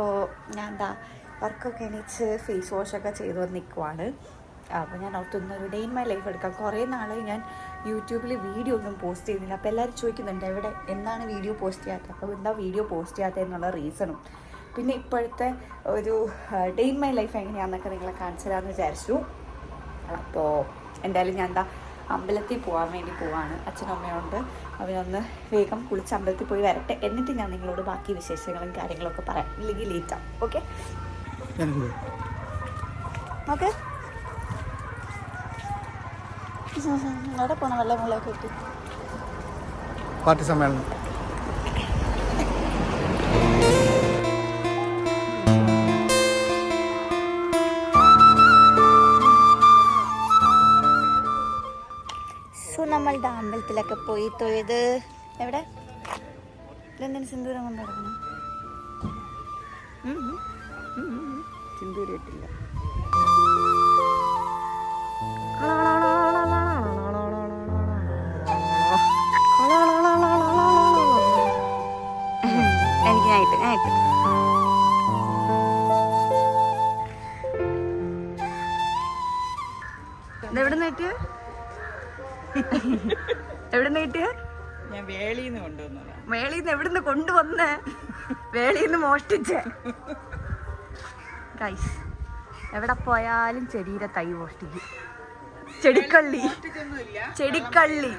അപ്പോൾ ഞാൻ എന്താ വർക്കൊക്കെ എണീച്ച് ഫേസ് വാഷൊക്കെ ചെയ്ത് വന്ന് നിൽക്കുവാണ് അപ്പോൾ ഞാൻ ഓർത്തൊന്ന് ഒരു ഡേ ഇൻ മൈ ലൈഫ് എടുക്കാം. കുറേ നാൾ ഞാൻ യൂട്യൂബിൽ വീഡിയോ ഒന്നും പോസ്റ്റ് ചെയ്യുന്നില്ല. അപ്പോൾ എല്ലാവരും ചോദിക്കുന്നുണ്ട് എവിടെ എന്താണ് വീഡിയോ പോസ്റ്റ് ചെയ്യാത്തത്? അപ്പോൾ എന്താ വീഡിയോ പോസ്റ്റ് ചെയ്യാത്തത് എന്നുള്ള റീസണും. പിന്നെ ഇപ്പോഴത്തെ ഒരു ഡേ ഇൻ മൈ ലൈഫ് എങ്ങനെയാണെന്നൊക്കെ നിങ്ങളെ കാണിച്ചു തരാമെന്ന് വിചാരിച്ചു. അപ്പോൾ എന്തായാലും ഞാൻ എന്താ അമ്പലത്തിൽ പോകാൻ വേണ്ടി പോവാണ്. അച്ഛനും അമ്മയുണ്ട് അവനൊന്ന് വേഗം കുളിച്ച് അമ്പലത്തിൽ പോയി വരട്ടെ. എന്നിട്ട് ഞാൻ നിങ്ങളോട് ബാക്കി വിശേഷങ്ങളും കാര്യങ്ങളൊക്കെ പറയാം. ഇല്ലെങ്കിൽ ലേറ്റ് ആവും. ഓക്കെ ഓക്കെ അവിടെ പോകണം വെള്ളം മുളകൊക്കെ കിട്ടി. പാർട്ടി സമ്മേളനം. അമ്പലത്തിലൊക്കെ പോയി തൊഴുത്. എവിടെ? ഇതെന്തിനു സിന്ദൂരം കൊണ്ട് നടക്കണം സിന്ദൂരം ഇട്ടില്ല. എനിക്ക് ഞാൻ നിന്ന് കിട്ടിയ? എവിടെ നിന്ന് ഞാൻ വേളിന്ന് കൊണ്ടുവന്നതാ. മേളിന്ന് എവിടുന്ന് കൊണ്ടുവന്നേ? വേളിന്ന് മോഷ്ടിച്ചേ. ഗൈസ് എവിടെ പോയാലും ചെടിയുടെ തൈ മോഷ്ടിക്കും. ചെടിക്കള്ളി. ചെടിക്കള്ളി.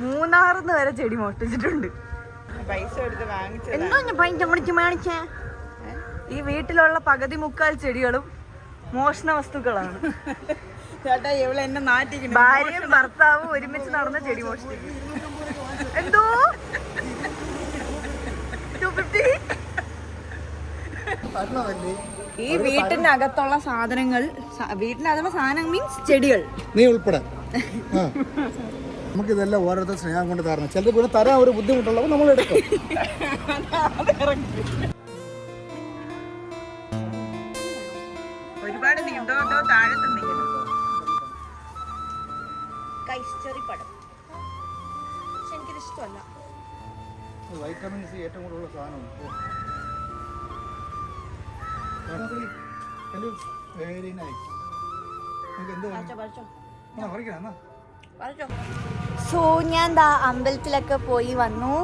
മൂന്നാറിന്ന് വരെ ചെടി മോഷ്ടിച്ചിട്ടുണ്ട്. പൈസ എന്തോ ഞാൻ പൈന്റെ മുടിച്ച്? മേടിച്ചേ ഈ വീട്ടിലുള്ള പകുതി മുക്കാൽ ചെടികളും മോഷണ വസ്തുക്കളാണ്. ചേട്ടാ ഇവളെ എന്നെ നാട്ടിക്കുന്നു ഭാര്യയും ഭർത്താവും ഒരുമിച്ച് നടന്ന ചെടി മോഷ്ടിക്കും എന്തോ? ഈ വീട്ടിന്റെ അകത്തുള്ള സാധനങ്ങൾ വീട്ടിന്റെ അകത്തുള്ള സാധനം മീൻസ് ചെടികൾ. നീ ഉൾപ്പെടെ. നമുക്കിതെല്ലാം ഓരോരുത്തർ സ്നേഹം കൊണ്ട് തരണം. ചിലത് പിന്നെ തരാൻ ഒരു ബുദ്ധിമുട്ടുള്ളപ്പോൾ നമ്മൾ എടുക്കും. ഒരുപാട് നീണ്ടോ താഴത്ത് ചെറിപ്പടം പക്ഷെ എനിക്കിത് ഇഷ്ടമല്ല. വൈറ്റമിൻ സി ഏറ്റവും കൂടുതലുള്ള സാധനമാണ്. Very nice. സോ ഞാൻ ദാ അമ്പലത്തിലൊക്കെ പോയി വന്നു.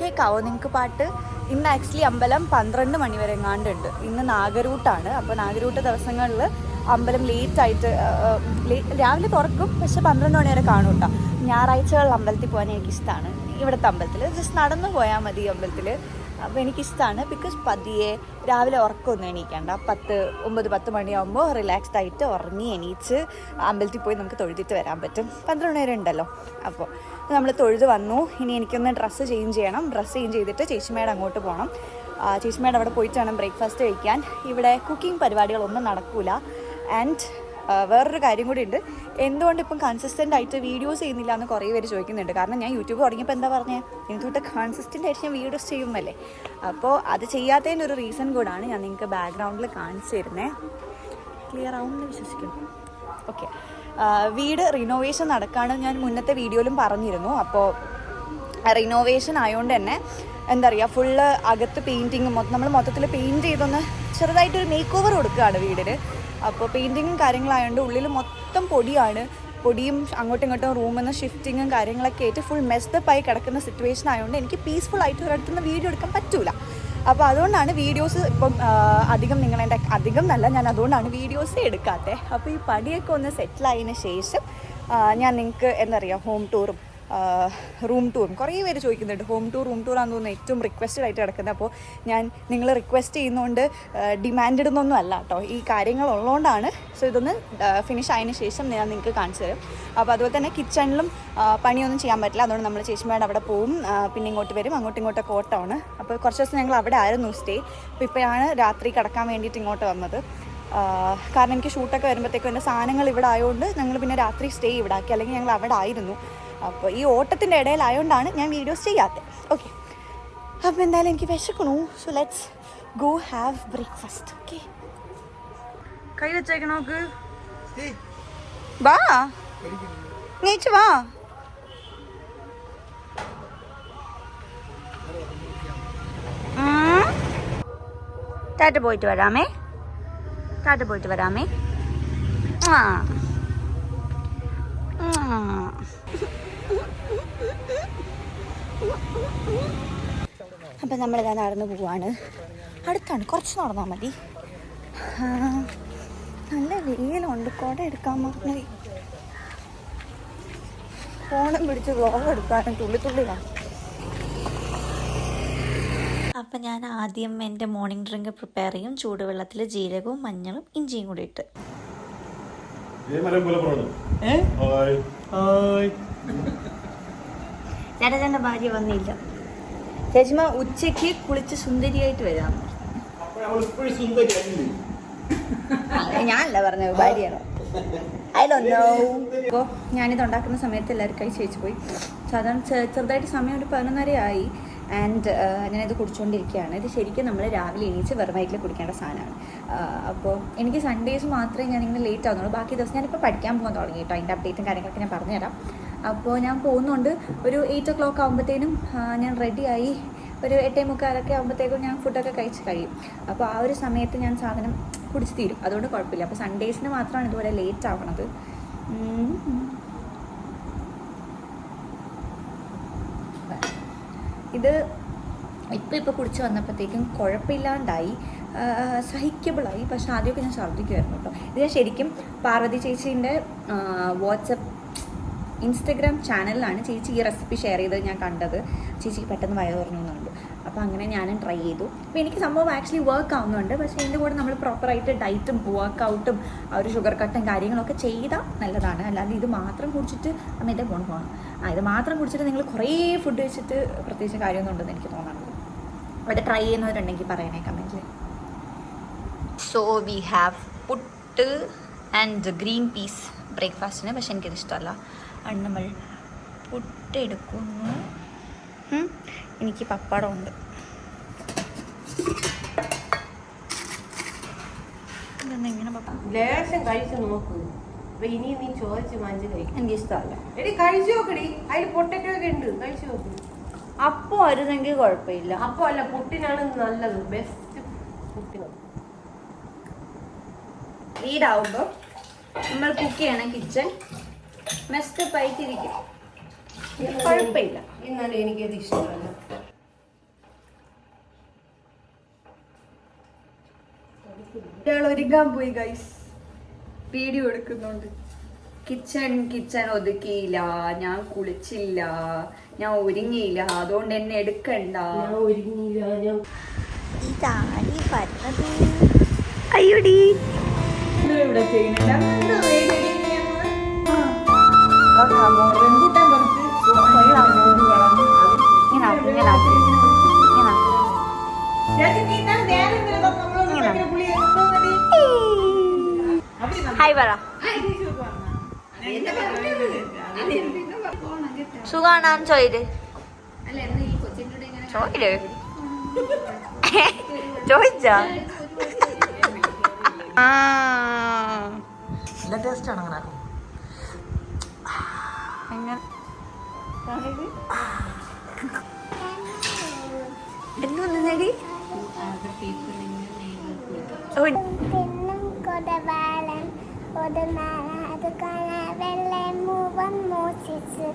കേക്കാവോ നിങ്ങൾക്ക് പാട്ട്? ഇന്ന് ആക്ച്വലി അമ്പലം പന്ത്രണ്ട് മണി വരെ എങ്ങാണ്ടുണ്ട് ഇന്ന് നാഗരൂട്ടാണ്. അപ്പോൾ നാഗരൂട്ട് ദിവസങ്ങളിൽ അമ്പലം ലേറ്റ് ആയിട്ട് ആ, ആ, late- രാവിലെ തുറക്കും പക്ഷെ പന്ത്രണ്ട് മണി വരെ കാണും കേട്ടോ ഞായറാഴ്ചകളിൽ അമ്പലത്തിൽ പോകാൻ എനിക്കിഷ്ടമാണ് ഇവിടുത്തെ അമ്പലത്തിൽ ജസ്റ്റ് നടന്നു പോയാൽ മതി അമ്പലത്തിൽ അപ്പോൾ എനിക്കിഷ്ടമാണ് ബിക്കോസ് പതിയെ രാവിലെ ഉറക്കമൊന്നും എണീക്കണ്ട. പത്ത് ഒമ്പത് പത്ത് മണിയാകുമ്പോൾ റിലാക്സ്ഡ് ആയിട്ട് ഉറങ്ങി എണീച്ച് അമ്പലത്തിൽ പോയി നമുക്ക് തൊഴുതിട്ട് വരാൻ പറ്റും. പന്ത്രണ്ട് വരെ ഉണ്ടല്ലോ. അപ്പോൾ നമ്മൾ തൊഴുത് വന്നു. ഇനി എനിക്കൊന്ന് ഡ്രസ്സ് ചേഞ്ച് ചെയ്യണം. ഡ്രസ്സ് ചേഞ്ച് ചെയ്തിട്ട് ചേച്ചിമേടെ അങ്ങോട്ട് പോകണം ചേച്ചിമേടെ അവിടെ പോയിട്ട് വേണം ബ്രേക്ക്ഫാസ്റ്റ് കഴിക്കാൻ. ഇവിടെ കുക്കിംഗ് പരിപാടികളൊന്നും നടക്കൂല. ആൻഡ് വേറൊരു കാര്യം കൂടി ഉണ്ട്. എന്തുകൊണ്ട് ഇപ്പം കൺസിസ്റ്റന്റ് ആയിട്ട് വീഡിയോസ് ചെയ്യുന്നില്ല എന്ന് കുറേ പേര് ചോദിക്കുന്നുണ്ട്. കാരണം ഞാൻ യൂട്യൂബ് തുടങ്ങിയപ്പോൾ എന്താ പറഞ്ഞത് എന്തുകൊണ്ട് കൺസിസ്റ്റന്റ് ആയിട്ട് ഞാൻ വീഡിയോസ് ചെയ്യുമല്ലേ അപ്പോൾ അത് ചെയ്യാത്തതിന്റെ ഒരു റീസൺ കൂടാണ് ഞാൻ നിങ്ങൾക്ക് ബാക്ക്ഗ്രൗണ്ടിൽ കാണിച്ചു തരുന്നത് ക്ലിയർ ആവും എന്ന് വിശ്വസിക്കുന്നു ഓക്കെ വീട് റിനോവേഷൻ നടക്കുകയാണ് ഞാൻ മുന്നത്തെ വീഡിയോയിലും പറഞ്ഞിരുന്നു. അപ്പോൾ റിനോവേഷൻ ആയതുകൊണ്ട് തന്നെ എന്താ പറയുക ഫുള്ള് അകത്ത് പെയിന്റിങ് മൊത്തം നമ്മൾ മൊത്തത്തിൽ പെയിന്റ് ചെയ്തൊന്ന് ചെറുതായിട്ടൊരു മേക്ക് ഓവർ കൊടുക്കുകയാണ് വീടിന്. അപ്പോൾ പെയിന്റിങ്ങും കാര്യങ്ങളായതുകൊണ്ട് ഉള്ളിൽ മൊത്തം പൊടിയാണ്. പൊടിയും അങ്ങോട്ടും ഇങ്ങോട്ടും റൂമിൽ നിന്ന് ഷിഫ്റ്റിങ്ങും കാര്യങ്ങളൊക്കെ ആയിട്ട് ഫുൾ മെസ്ഡപ്പായി കിടക്കുന്ന സിറ്റുവേഷൻ ആയതുകൊണ്ട് എനിക്ക് പീസ്ഫുൾ ആയിട്ട് ഒരിടത്തുനിന്ന് വീഡിയോ എടുക്കാൻ പറ്റൂല. അപ്പോൾ അതുകൊണ്ടാണ് വീഡിയോസ് ഇപ്പം അധികം നിങ്ങളെന്റെ അധികം നല്ല ഞാൻ അതുകൊണ്ടാണ് വീഡിയോസ് എടുക്കാത്തത് അപ്പോൾ ഈ പടിയൊക്കെ ഒന്ന് സെറ്റിലായതിന് ശേഷം ഞാൻ നിങ്ങൾക്ക് എന്താ പറയുക ഹോം ടൂറും റൂം ടൂറും കുറേ പേര് ചോദിക്കുന്നുണ്ട്. ഹോം ടൂർ റൂം ടൂർ ആണെന്ന് ഏറ്റവും റിക്വസ്റ്റഡ് ആയിട്ട് കിടക്കുന്നത് അപ്പോൾ ഞാൻ നിങ്ങൾ റിക്വസ്റ്റ് ചെയ്യുന്നതുകൊണ്ട് ഡിമാൻഡ് ഇടുന്നൊന്നും അല്ല കേട്ടോ ഈ കാര്യങ്ങൾ ഉള്ളതുകൊണ്ടാണ് സോ ഇതൊന്ന് ഫിനിഷ് ആയതിന് ശേഷം ഞാൻ നിങ്ങൾക്ക് കാണിച്ചു തരും. അപ്പോൾ അതുപോലെ തന്നെ കിച്ചണിലും പണിയൊന്നും ചെയ്യാൻ പറ്റില്ല. അതുകൊണ്ട് നമ്മൾ ചേച്ചിമാരുടെ അവിടെ പോവും. പിന്നെ ഇങ്ങോട്ട് വരും. അങ്ങോട്ടും ഇങ്ങോട്ടൊക്കെ ഓട്ടമാണ്. അപ്പോൾ കുറച്ച് ദിവസം ഞങ്ങൾ അവിടെ ആയിരുന്നു സ്റ്റേ അപ്പോൾ ഇപ്പോഴാണ് രാത്രി കിടക്കാൻ വേണ്ടിയിട്ട് ഇങ്ങോട്ട് വന്നത്. കാരണം എനിക്ക് ഷൂട്ടൊക്കെ വരുമ്പോഴത്തേക്കും എന്റെ സാധനങ്ങൾ ഇവിടെ ആയതുകൊണ്ട് ഞങ്ങൾ പിന്നെ രാത്രി സ്റ്റേ ഇവിടെ ആക്കി. അല്ലെങ്കിൽ ഞങ്ങൾ അവിടെ ആയിരുന്നു. അപ്പോൾ ഈ ഓട്ടത്തിന്റെ ഇടയിലായതുകൊണ്ടാണ് ഞാൻ വീഡിയോസ് ചെയ്യാത്തത് ഓക്കെ അപ്പോൾ എന്തായാലും എനിക്ക് വിശക്കണു. So let's go have breakfast okay കൈ വെച്ചേക്കണോക്ക് വാ. നീച്ചു വാ. ടാറ്റ പോയിട്ട് വരാമേ. ടാറ്റ പോയിട്ട് വരാമേ. ആ. അപ്പം നമ്മളിതാ നടന്നു പോവാണ്. അടുത്താണ്. കുറച്ച് നടന്നാൽ മതി. നല്ല വെയിലുണ്ട്. കുട എടുക്കാൻ മറന്നു ഫോണും പിടിച്ച് വ്ളോഗ് എടുക്കാനും തുള്ളി തുള്ളിയാണ് അപ്പം ഞാൻ ആദ്യം എന്റെ മോർണിംഗ് ഡ്രിങ്ക് പ്രിപ്പയർ ചെയ്യും. ചൂടുവെള്ളത്തിൽ ജീരകവും മഞ്ഞളും ഇഞ്ചിയും കൂടി ഇട്ട്. ചേട്ടന്റെ ഭാര്യ വന്നില്ല. ചേച്ചിമ ഉച്ചയ്ക്ക് കുളിച്ച് സുന്ദരിയായിട്ട് വരാം. ഞാനല്ല പറഞ്ഞത് ഭാര്യയാണ്. ഐ ഡോ നോ അപ്പോൾ ഞാനിത് ഉണ്ടാക്കുന്ന സമയത്ത് എല്ലാവരും കഴിച്ച് ചേച്ചി പോയി. സാധാരണ ചെറുതായിട്ട് സമയം ഒരു പതിനൊന്നര ആയി ആൻഡ് ഞാനിത് കുടിച്ചുകൊണ്ടിരിക്കുകയാണ് ഇത് ശരിക്കും നമ്മൾ രാവിലെ എണീച്ച് വെറും വയറ്റിൽ കുടിക്കേണ്ട സാധനമാണ്. അപ്പോൾ എനിക്ക് സൺഡേസ് മാത്രമേ ഞാനിങ്ങനെ ലേറ്റ് ആവുന്നുള്ളൂ. ബാക്കി ദിവസം ഞാനിപ്പോൾ പഠിക്കാൻ പോകാൻ തുടങ്ങി കേട്ടോ. അതിന്റെ അപ്ഡേറ്റും കാര്യങ്ങളൊക്കെ ഞാൻ പറഞ്ഞുതരാം. അപ്പോൾ ഞാൻ പോകുന്നുണ്ട്. ഒരു എയ്റ്റ് ഒ ക്ലോക്ക് ആകുമ്പോഴത്തേനും ഞാൻ റെഡിയായി ഒരു എട്ടേ മുക്കാലൊക്കെ ആകുമ്പോഴത്തേക്കും ഞാൻ ഫുഡൊക്കെ കഴിച്ച് കഴിയും. അപ്പോൾ ആ ഒരു സമയത്ത് ഞാൻ സാധനം കുടിച്ച് തീരും. അതുകൊണ്ട് കുഴപ്പമില്ല. അപ്പോൾ സൺഡേസിന് മാത്രമാണ് ഇതുപോലെ ലേറ്റ് ആവണത്. ഇത് ഇപ്പം ഇപ്പോൾ കുടിച്ച് വന്നപ്പോഴത്തേക്കും കുഴപ്പമില്ലാണ്ടായി. സഹിക്കബിളായി. പക്ഷെ ആദ്യമൊക്കെ ഞാൻ ഛർദ്ദിക്കുമായിരുന്നു കേട്ടോ. ഇത് ഞാൻ ശരിക്കും പാർവതി ചേച്ചീന്റെ വാട്സപ്പ് ഇൻസ്റ്റഗ്രാം ചാനലിലാണ് ചേച്ചി ഈ റെസിപ്പി ഷെയർ ചെയ്തത് ഞാൻ കണ്ടത്. ചേച്ചിക്ക് പെട്ടെന്ന് വയറ് പറഞ്ഞു എന്നുണ്ട് അപ്പോൾ അങ്ങനെ ഞാനും ട്രൈ ചെയ്തു. അപ്പോൾ എനിക്ക് സംഭവം ആക്ച്വലി വർക്ക് ആവുന്നുണ്ട്. പക്ഷേ ഇതിന്റെ കൂടെ നമ്മൾ പ്രോപ്പറായിട്ട് ഡയറ്റും വർക്കൗട്ടും ആ ഒരു ഷുഗർ കട്ടും കാര്യങ്ങളൊക്കെ ചെയ്താൽ നല്ലതാണ്. അല്ലാതെ ഇത് മാത്രം കുടിച്ചിട്ട് അമ്മേന്റെ ഫോൺ പോകണം ആ ഇത് മാത്രം കുടിച്ചിട്ട് നിങ്ങൾ കുറേ ഫുഡ് വെച്ചിട്ട് പ്രത്യേകിച്ച് കാര്യമൊന്നും ഉണ്ടെന്ന് എനിക്ക് തോന്നുന്നത് അവിടെ ട്രൈ ചെയ്യുന്നവരുണ്ടെങ്കിൽ പറയണേ കമന്റിൽ so we have puttu and green peas ബ്രേക്ക്ഫാസ്റ്റിന് പക്ഷെ എനിക്കത് ഇഷ്ടമല്ല അത് നമ്മൾ പുട്ടെടുക്കുന്നു. എനിക്ക് പപ്പടമുണ്ട്. ലേശം കഴിച്ചു നോക്ക്. അപ്പൊ ഇനി നീ ചോദിച്ച് വാങ്ങിച്ച് കഴിക്കും. എനിക്ക് ഇഷ്ടമല്ല എടി കഴിച്ചു നോക്കടി. അതിൽ പൊട്ടറ്റോ ഒക്കെ ഉണ്ട്. കഴിച്ചു നോക്ക്. വരുന്നെങ്കിൽ കുഴപ്പമില്ല. അപ്പൊ അല്ല പുട്ടിനാണ് നല്ലത്. ബെസ്റ്റ് പുട്ടിന്. വീടാവുമ്പോൾ നമ്മൾ കുക്ക് ചെയ്യണം കിച്ചൺ മെസ്റ്റപ്പ് ആയിട്ടിരിക്കും. കുഴപ്പമില്ല. എന്നാലും എനിക്കത് ഇഷ്ടമല്ല. ഇയാൾ ഒരുങ്ങാൻ പോയി ഗൈസ് വീഡിയോ എടുക്കുന്നുണ്ട്. കിച്ചൺ കിച്ചൺ ഒതുക്കിയില്ല. ഞാൻ കുളിച്ചില്ല. ഞാൻ ഒരുങ്ങിയില്ല. അതുകൊണ്ട് എന്നെ എടുക്കണ്ട. അയ്യോടി. ഇവിടെ ചെയ്യുന്നില്ല ഹായ് പറ സുഖാണാന്ന് ചോയിൽ? ചോയിൽ? ചോദിച്ചാ ആ. നല്ല ടേസ്റ്റാണ് അങ്ങനെ കാണാവെള്ളെ മൂവൻ മോഷിച്ച്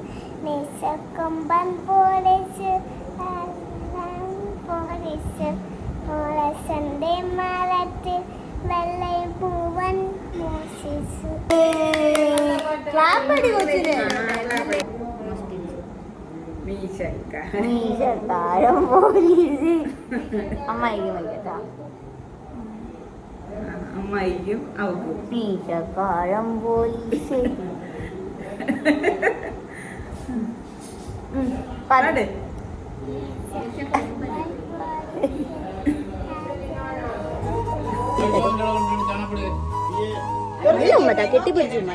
നിശക്കൊമ്പൻ പോലീസ് പോലീസ് ഓളസന്റെ മരത്തിൽ വെള്ളை പൂവൻ മോശിച്ചു ക്ലാപ്പടി കൊച്ചിന്. മീശക്ക. താഴം പോലീസ്. അമ്മായിക്കും വയ്ക്കട്ടാ അമ്മായിക്കും അവക്കും. നീച്ചക്കാരം പോലീസ്. പാട്. കെട്ടിപ്പിടിച്ചു ഇന്ന്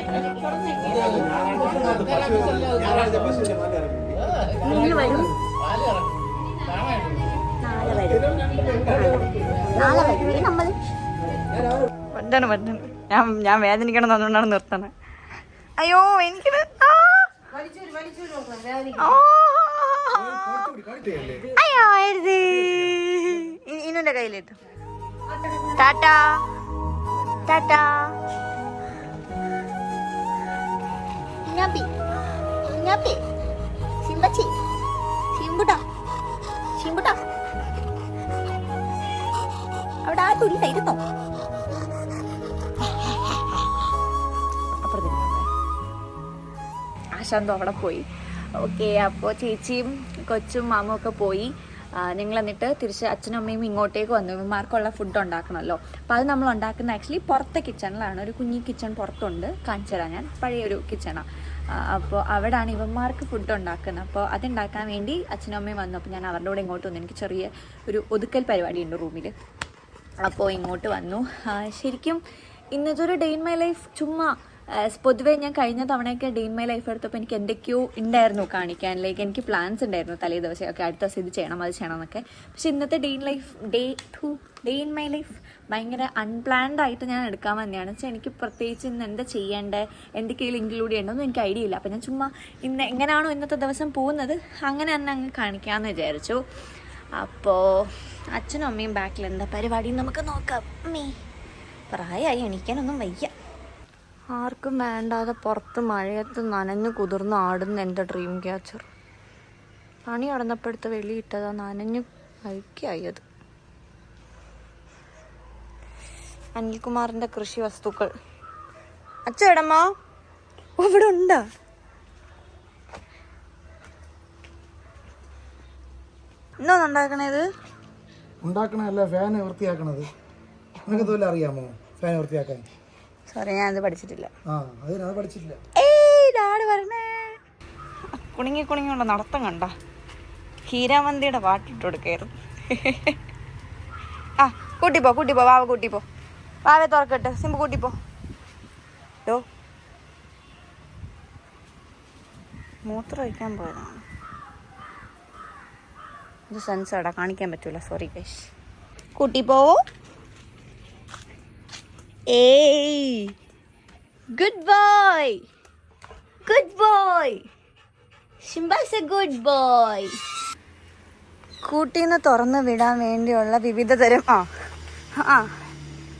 ഈ നമ്മൾ പറ്റാണ് പറ്റാണ് ഞാൻ ഞാൻ വേദനിക്കണം തന്നുകൊണ്ടാണ് നിർത്തണത് അയ്യോ എനിക്ക് ഇന്നെ എഴുതി. ഇന്നുന്റെ കയ്യിലിട്ടു. ടാറ്റാ. ടാറ്റാ. കുഞ്ഞാപ്പി കുഞ്ഞാപ്പി സിമ്പച്ചി സിമ്പുട്ടാ സിമ്പുട്ടാ അവിടെ ആരും ഇല്ല ഇരുന്നോ? ആശാന്ത് അവിടെ പോയി. ഓക്കെ അപ്പോൾ ചേച്ചിയും കൊച്ചും മാമും ഒക്കെ പോയി. ഞങ്ങൾ എന്നിട്ട് തിരിച്ച് അച്ഛനും അമ്മയും ഇങ്ങോട്ടേക്ക് വന്നു. ഇവന്മാർക്കുള്ള ഫുഡ് ഉണ്ടാക്കണമല്ലോ. അപ്പോൾ അത് നമ്മൾ ഉണ്ടാക്കുന്ന ആക്ച്വലി പുറത്തെ കിച്ചണിലാണ് ഒരു കുഞ്ഞി കിച്ചൺ പുറത്തുണ്ട്. കാണിച്ചു തരാം ഞാൻ. പഴയൊരു കിച്ചണാണ് അപ്പോൾ അവിടെയാണ് ഇവന്മാർക്ക് ഫുഡ് ഉണ്ടാക്കുന്നത്. അപ്പോൾ അതുണ്ടാക്കാൻ വേണ്ടി അച്ഛനും അമ്മയും വന്നു. അപ്പോൾ ഞാൻ അവരുടെ കൂടെ ഇങ്ങോട്ട് വന്നു. എനിക്ക് ചെറിയ ഒരു ഒതുക്കൽ പരിപാടി ഉണ്ട് റൂമിൽ അപ്പോൾ ഇങ്ങോട്ട് വന്നു. ശരിക്കും ഇന്നത്തെ ഒരു ഡേ ഇൻ മൈ ലൈഫ് ചുമ്മാ പൊതുവേ ഞാൻ കഴിഞ്ഞ തവണയൊക്കെ ഡേ ഇൻ മൈ ലൈഫ് എടുത്തപ്പോൾ എനിക്ക് എന്തൊക്കെയോ ഉണ്ടായിരുന്നു കാണിക്കാൻ. ലൈക്ക് എനിക്ക് പ്ലാൻസ് ഉണ്ടായിരുന്നു തലേ ദിവസം. ഒക്കെ അടുത്ത ദിവസം ഇത് ചെയ്യണം അത് ചെയ്യണം എന്നൊക്കെ. പക്ഷെ ഇന്നത്തെ day in life day to day in my life ഭയങ്കര അൺപ്ലാൻഡ് ആയിട്ട് ഞാൻ എടുക്കാൻ വന്നതാണ് വെച്ചാൽ എനിക്ക് പ്രത്യേകിച്ച് ഇന്ന് എന്താ ചെയ്യേണ്ടത് എന്തൊക്കെയും ഇൻക്ലൂഡ് ചെയ്യേണ്ടതെന്ന് എനിക്ക് ഐഡിയ ഇല്ല. അപ്പം ഞാൻ ചുമ്മാ ഇന്ന് എങ്ങനെയാണോ ഇന്നത്തെ ദിവസം പോകുന്നത് അങ്ങനെ തന്നെ അങ്ങ് കാണിക്കാമെന്ന് വിചാരിച്ചു. അപ്പോൾ അച്ഛനും അമ്മയും ബാക്കിൽ എന്താ പരിപാടി? നമുക്ക് നോക്കാം. അമ്മേ പ്രായമായി എണീക്കാനൊന്നും വയ്യ. ആർക്കും വേണ്ടാതെ പുറത്ത് മഴയത്ത് നനഞ്ഞു കുതിർന്ന് ആടുന്ന എന്റെ ഡ്രീം ക്യാച്ചർ പണി നടന്നപ്പോഴത്തെ വെളിയിട്ടതാ നനഞ്ഞു ഐക്യായത് അനിൽകുമാറിന്റെ കൃഷി വസ്തുക്കൾ. അച്ഛ അവിടെ ഇവിടെ ഉണ്ടാ ഉണ്ടാക്കണല്ല ഫാൻ വൃത്തിയാക്കണത്. നിനക്ക് തൊല്ല അറിയാമോ? ഫാൻ വൃത്തിയാക്കാൻ. സോറി ഞാൻ പഠിച്ചിട്ടില്ല. ആ അത് അത് പഠിച്ചിട്ടില്ല. ഏയ് ഡാഡ് വരണേ കുണുങ്ങി കുണുങ്ങിയുള്ള നടത്തം കണ്ട. ഹീരാമന്തിയുടെ പാട്ടിട്ട് കൊടുക്കായിരുന്നു. ആ കൂട്ടിപ്പോ കൂട്ടിപ്പോ വാവ കൂട്ടിപ്പോ. വാവെ തുറക്കട്ടെ സിമ്പ് കൂട്ടിപ്പോ. ഡോ മൂത്രം ഒഴിക്കാൻ പോയതാണ് ഇത് സെൻസേർഡാ കാണിക്കാൻ പറ്റൂല sorry guys കൂട്ടിപ്പോവോ hey good boy good boy Shimbas a good boy കൂട്ടീന്ന് തുറന്നു വിടാൻ വേണ്ടിയുള്ള വിവിധ തരം ആ ആ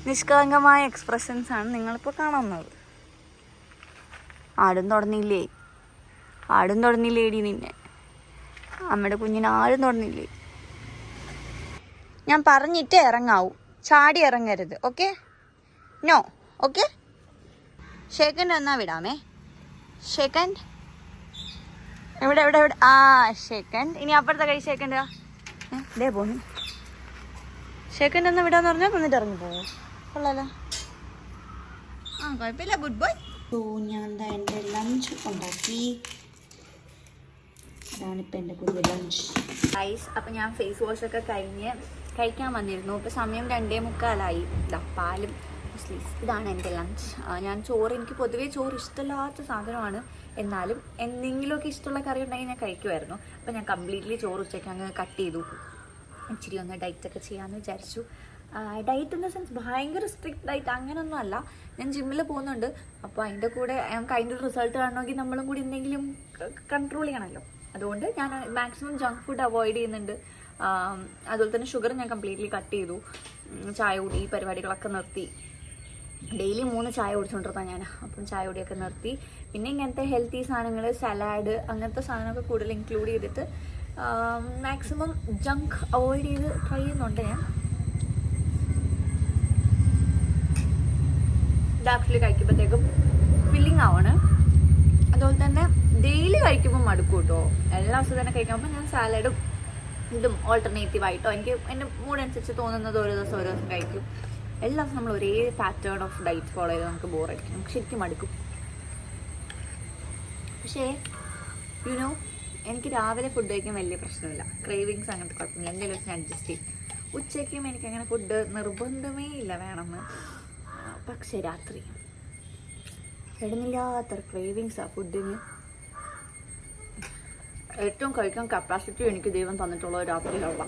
നിഷ്കളങ്കമായ എക്സ്പ്രഷൻസ് ആണ് നിങ്ങളിപ്പോൾ കാണുന്നത്. ആടും തുടങ്ങിയില്ലേ ആടും തുടങ്ങിയില്ലേടി നിന്നെ. അമ്മയുടെ കുഞ്ഞിന് ആരും തുടങ്ങിയില്ലേ ഞാൻ പറഞ്ഞിട്ടേ ഇറങ്ങാവൂ. ചാടി ഇറങ്ങരുത് ഓക്കെ? നോ ഓക്കെ ഷേക്കൻഡ് എന്നാ വിടാമേ. ഷേക്കൻഡ് എവിടെ എവിടെ എവിടെ? ആ ഷേക്കൻഡ് ഇനി അപ്പുറത്തെ കൈ ഷേക്കൻഡ് ഡേ പോന്നു. ഷേക്കൻഡ് എന്നാ വിടാന്ന് പറഞ്ഞാൽ വന്നിട്ട് ഇറങ്ങി പോവോ. കൊള്ളാലോ. ആ കുഴപ്പമില്ല ഗുഡ് ബോയ് സോ ഞാൻ എന്താ എന്റെ ലഞ്ച് ഉണ്ടാക്കി. അതാണിപ്പോൾ എന്റെ പുതിയ ലഞ്ച് ഐസ് അപ്പം ഞാൻ ഫേസ് വാഷൊക്കെ ഒക്കെ കഴിഞ്ഞ് കഴിക്കാൻ വന്നിരുന്നു. ഇപ്പോൾ സമയം രണ്ടേ മുക്കാലായി. ഇതാ പാലും മുസ്ലീസ് ഇതാണ് എന്റെ ലഞ്ച് ഞാൻ ചോറ് എനിക്ക് പൊതുവേ ചോറ് ഇഷ്ടമില്ലാത്ത സാധനമാണ്. എന്നാലും എന്തെങ്കിലുമൊക്കെ ഇഷ്ടമുള്ള കറി ഉണ്ടെങ്കിൽ ഞാൻ കഴിക്കുമായിരുന്നു. അപ്പോൾ ഞാൻ കംപ്ലീറ്റ്ലി ചോറ് ഉച്ചയ്ക്ക് അങ്ങ് കട്ട് ചെയ്തു. ഇച്ചിരി ഒന്ന് ഡയറ്റ് ഒക്കെ ചെയ്യാമെന്ന് വിചാരിച്ചു. ഡയറ്റ് ഇൻ ദ സെൻസ് ഭയങ്കര സ്ട്രിക്റ്റ് ഡയറ്റ് അങ്ങനെയൊന്നും അല്ല. ഞാൻ ജിമ്മിൽ പോകുന്നുണ്ട്. അപ്പോൾ അതിന്റെ കൂടെ നമുക്ക് അതിന്റെ റിസൾട്ട് കാണണമെങ്കിൽ നമ്മളും കൂടി എന്തെങ്കിലും കൺട്രോൾ ചെയ്യണമല്ലോ. അതുകൊണ്ട് ഞാൻ മാക്സിമം ജങ്ക് ഫുഡ് അവോയ്ഡ് ചെയ്യുന്നുണ്ട്. അതുപോലെ തന്നെ ഷുഗർ ഞാൻ കംപ്ലീറ്റ്ലി കട്ട് ചെയ്തു. ചായ കൂടി പരിപാടികളൊക്കെ നിർത്തി. ഡെയിലി മൂന്ന് ചായ കുടിച്ചുകൊണ്ടിരുന്ന ഞാൻ അപ്പം ചായ കുടിയൊക്കെ നിർത്തി. പിന്നെ ഇങ്ങനത്തെ ഹെൽത്തി സാധനങ്ങൾ സലാഡ് അങ്ങനത്തെ സാധനമൊക്കെ കൂടുതൽ ഇൻക്ലൂഡ് ചെയ്തിട്ട് മാക്സിമം ജങ്ക് അവോയ്ഡ് ചെയ്ത് ട്രൈ ചെയ്യുന്നുണ്ട് ഞാൻ. ഡാക്ടറിൽ കഴിക്കുമ്പോഴത്തേക്കും ഫില്ലിംഗ് ആവാണ്. അതുപോലെ തന്നെ ഡെയിലി കഴിക്കുമ്പോൾ മടുക്കും കേട്ടോ എല്ലാ ദിവസവും തന്നെ കഴിക്കുമ്പോൾ ഞാൻ സാലഡും ഇതും ഓൾട്ടർനേറ്റീവ് ആയിട്ടോ. എനിക്ക് എന്റെ മൂഡ് അനുസരിച്ച് തോന്നുന്നത് ഓരോ ദിവസം ഓരോ ദിവസം കഴിക്കും. എല്ലാ നമ്മൾ ഒരേ പാറ്റേൺ ഓഫ് ഡയറ്റ് ഫോളോ ചെയ്ത് നമുക്ക് ബോറടിക്കും നമുക്ക് ശരിക്കും മടുക്കും. പക്ഷേ യുനോ എനിക്ക് രാവിലെ ഫുഡ് കഴിക്കാൻ വലിയ പ്രശ്നമില്ല. ക്രേവിങ്സ് അങ്ങനത്തെ കുഴപ്പമില്ല. എന്തെങ്കിലും വെച്ച് അഡ്ജസ്റ്റ് ചെയ്യും. ഉച്ചയ്ക്കും എനിക്ക് അങ്ങനെ ഫുഡ് നിർബന്ധമേ ഇല്ല വേണമെന്ന്. പക്ഷേ രാത്രി ഇടുന്നില്ലാത്തൊരു ക്രേവിങ്സ് ആ ഫുഡിന് ഏറ്റവും കഴിക്കാൻ കപ്പാസിറ്റി എനിക്ക് ദൈവം തന്നിട്ടുള്ളത് രാത്രിയിലുള്ള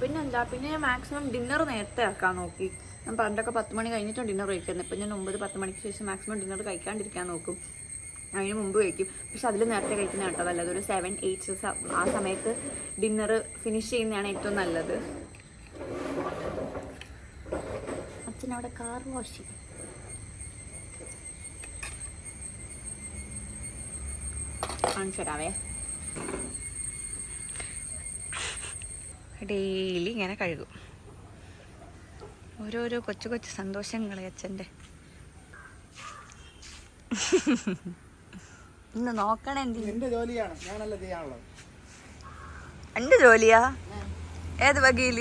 പിന്നെന്താ? പിന്നെ ഞാൻ മാക്സിമം ഡിന്നർ നേരത്തെ ആക്കാൻ നോക്കി. ഞാൻ പണ്ടൊക്കെ പത്ത് മണി കഴിഞ്ഞിട്ടാണ് ഡിന്നർ കഴിക്കുന്നത്. ഇപ്പം ഞാൻ ഒമ്പത് പത്ത് മണിക്ക് ശേഷം മാക്സിമം ഡിന്നർ കഴിക്കാണ്ടിരിക്കാൻ നോക്കും. അതിന് മുമ്പ് കഴിക്കും. പക്ഷെ അതിൽ നേരത്തെ കഴിക്കുന്ന കേട്ടോ നല്ലത് ഒരു സെവൻ എയ്റ്റ് ആ സമയത്ത് ഡിന്നർ ഫിനിഷ് ചെയ്യുന്നതാണ് ഏറ്റവും നല്ലത്. അച്ഛൻ അവിടെ കാർ വാഷ് ചെയ്യും. കാണിച്ചു തരാവേ. ഡെയിലി ഇങ്ങനെ കഴുകും. ഓരോരോ കൊച്ചു കൊച്ചു സന്തോഷങ്ങളെ അച്ഛന്റെ. ഇന്ന് നോക്കണേ എന്റെ ജോലിയാണ്. ഞാനല്ല ചെയ്യാനുള്ളത്. ജോലിയാ? ഏത് വകയിൽ?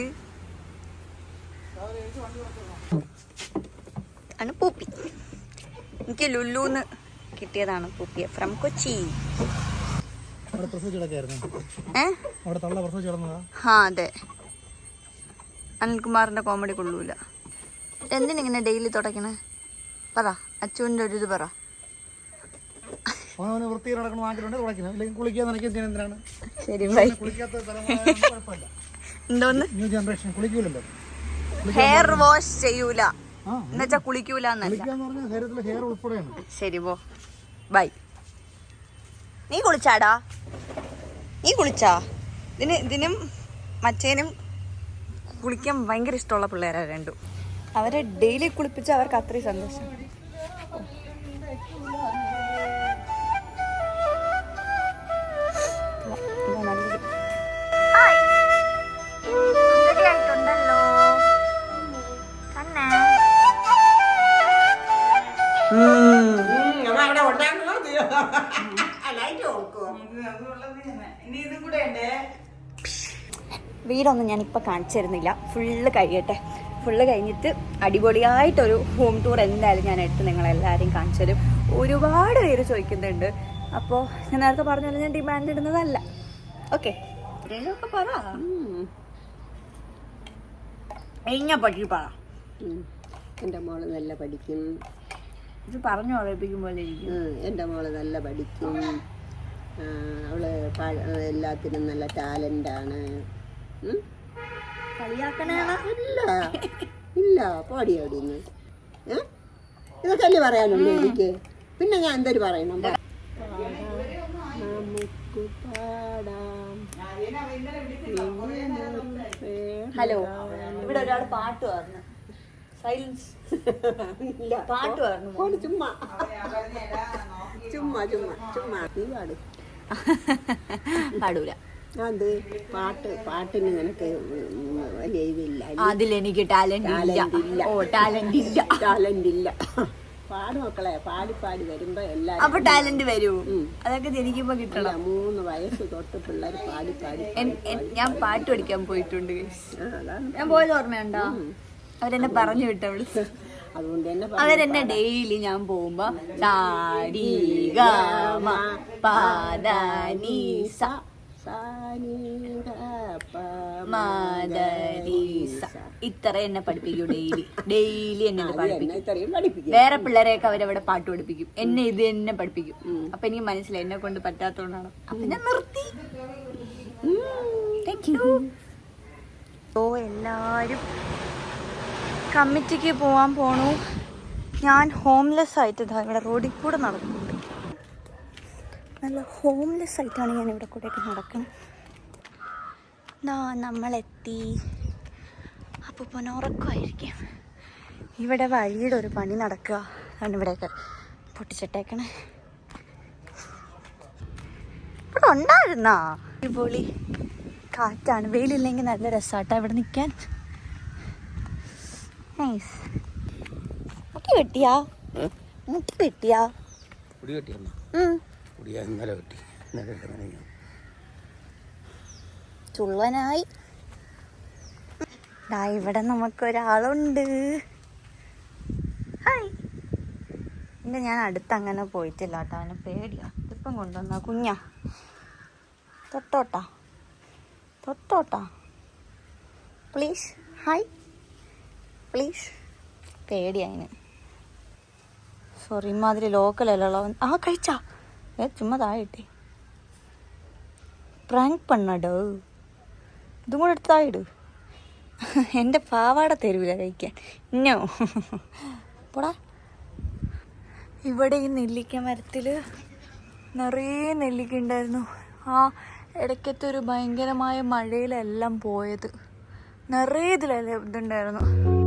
ആണ് പൂപ്പി. എനിക്ക് ലുല്ലൂന്ന് കിട്ടിയതാണ് പൂപ്പിയെ. ഫ്രം കൊച്ചി. ആ അതെ. അനിൽകുമാറിന്റെ കോമഡി കൊള്ളൂല. എന്തിനിങ്ങനെ ഡെയിലി തുടക്കണേ? പറ അച്ഛന്റെ ഒരു ഇത് പറ. ശരി എന്തോന്ന്? ഹെയർ വാഷ് ചെയ്യൂല. എന്നുവെച്ചാ കുളിക്കൂല എന്നല്ല കുളിക്കാന്ന് പറഞ്ഞാൽ ശരീരത്തിലെ ഹെയർ ഉൾപ്പെടെയാണ്. ശരി പോ. ബൈ നീ കുളിച്ചാടാ? നീ കുളിച്ചാ? ഇതിന് ഇതിനും മച്ചേനും കുളിക്കാൻ ഭയങ്കര ഇഷ്ടമുള്ള പിള്ളേരാ രണ്ടും. അവരെ ഡെയിലി കുളിപ്പിച്ച അവർക്ക് അത്രയും സന്തോഷം. അവിടെ ഉണ്ടാക്കണോ ലൈറ്റ് കൊടുക്കുമോ ഇനി ഇതും കൂടെ ഉണ്ടേ. വീടൊന്നും ഞാൻ ഇപ്പൊ കാണിച്ചു തരുന്നില്ല ഫുള്ള് കഴിയട്ടെ. ഫുള്ള് കഴിഞ്ഞിട്ട് അടിപൊളിയായിട്ടൊരു ഹോം ടൂർ എന്തായാലും ഞാൻ എടുത്ത് നിങ്ങളെല്ലാവരെയും കാണിച്ചു തരും ഒരുപാട് പേര് ചോദിക്കുന്നുണ്ട്. അപ്പോൾ ഞാൻ നേരത്തെ പറഞ്ഞാലും ഞാൻ ഡിമാൻഡ് ഇടുന്നതല്ല. ഓക്കെ എന്റെ പറ. എങ്ങ പറ. എന്റെ മോൾ നല്ല പഠിക്കും. ഇത് പറഞ്ഞു ഉറപ്പിക്കും പോലെ ഇരിക്കും എന്റെ മോൾ നല്ല പഠിക്കും. പ- എല്ലാത്തിനും നല്ല ടാലന്റാണ് ഇല്ല. ഇല്ല. പാടി അവിടെ നിന്ന് ഇതൊക്കെ അല്ലേ പറയാനുള്ളൂ എനിക്ക്. പിന്നെ ഞാൻ എന്തൊരു പറയണം. നമുക്ക് പാടാം. ഹലോ. ഇവിടെ ഒരാൾ പാട്ട് പറഞ്ഞു സൈലൻസ് പാട്ട് പറഞ്ഞു പോടി ചുമ്മാ. ചുമ്മാ ചുമ്മാ. ചുമ്മാ. നീ പാട്. പാടൂല. അത് പാട്ട് പാട്ടിന് നിനക്ക് വലിയ ഇതില്ല. അതിലെനിക്ക് ടാലന്റ് ഇല്ല. ഓ ടാലന്റ് ഇല്ല. ടാലന്റ് ഇല്ല. പാട് മക്കളെ പാടി പാടി വരുമ്പോ എല്ലാരും അപ്പൊ ടാലന്റ് വരൂ. അതൊക്കെ ജനിക്കുമ്പോ കിട്ടണം. മൂന്ന് വയസ്സ് തൊട്ട് പിള്ളേർ പാടി പാടി ഞാൻ പാട്ട് പഠിക്കാൻ പോയിട്ടുണ്ട്. ഞാൻ പോയത് ഓർമ്മയുണ്ടോ? അവരെന്നെ പറഞ്ഞു വിട്ടവൾ അതുകൊണ്ട് തന്നെ അവരെന്നെ ഡെയിലി ഞാൻ പോകുമ്പോ സാരി ഗമ ഇത്ര എന്നെ പഠിപ്പിക്കൂ ഡെയിലി ഡെയിലി എന്നെ ഇത് പഠിപ്പിക്കും. വേറെ പിള്ളേരെയൊക്കെ അവരവിടെ പാട്ട് പഠിപ്പിക്കും. എന്നെ ഇത് എന്നെ പഠിപ്പിക്കും. അപ്പൊ എനിക്ക് മനസ്സിലായി എന്നെ കൊണ്ട് പറ്റാത്തോണ്ടാണ് അപ്പൊ ഞാൻ നിർത്തി. താങ്ക് യു ഓ എല്ലാരും. കമ്മിറ്റിക്ക് പോവാൻ പോണു. ഞാൻ ഹോംലെസ് ആയിട്ട് ഇതാ ഇവിടെ റോഡിൽ കൂടെ നടക്കുന്നുണ്ട് നല്ല ഹോംലെസ് ആയിട്ടാണ് ഞാൻ ഇവിടെ കൂടെയൊക്കെ നടക്കുന്നത് ദാ നമ്മളെത്തി. അപ്പോൾ ഉറക്കമായിരിക്കും. ഇവിടെ വഴിയുടെ ഒരു പണി നടക്കുക. ആണ് ഇവിടെയൊക്കെ പൊട്ടിച്ചിട്ടേക്കണേ. ഇവിടെ ഉണ്ടായിരുന്നാ? അടിപൊളി. കാറ്റാണ്. വെയിലില്ലെങ്കിൽ നല്ല രസമാട്ടോ ഇവിടെ നിൽക്കാൻ. നൈസ് മുട്ടി വെട്ടിയാ? മുട്ടി വെട്ടിയാ? മുടി കെട്ടിയെന്നോ ഉം. കുടിയാ ഇന്നലെ കെട്ടി ഇന്നലെ ചുള്ളനായി. ദാ ഇവിടെ നമുക്കൊരാളുണ്ട്. ഹായ്. എന്റെ ഞാൻ അടുത്ത് അങ്ങനെ പോയിട്ടില്ല കേട്ടോ. അവനെ പേടിയാ. ഇപ്പം കൊണ്ടുവന്ന കുഞ്ഞാ. തൊട്ടോട്ടാ. തൊട്ടോട്ടാ. Please hi please. പേടി അതിന് സോറി ഇമാതിരി ലോക്കലല്ലോ ആ കഴിച്ചാ. ഏ ചുമ്മാ താഴെ പ്രാങ്ക് പണ്ണടോ. ഇതും കൂടെ എടുത്ത് താഴെ എന്റെ പാവാട തരൂല കഴിക്കാൻ. ഇന്നോ പോടാ. ഇവിടെ ഈ നെല്ലിക്ക മരത്തിൽ നിറയെ നെല്ലിക്ക ഉണ്ടായിരുന്നു ആ ഇടയ്ക്കത്തെ ഒരു ഭയങ്കരമായ മഴയിലെല്ലാം പോയത്. നിറയെ ഇതിലല്ലേ ഇതുണ്ടായിരുന്നു.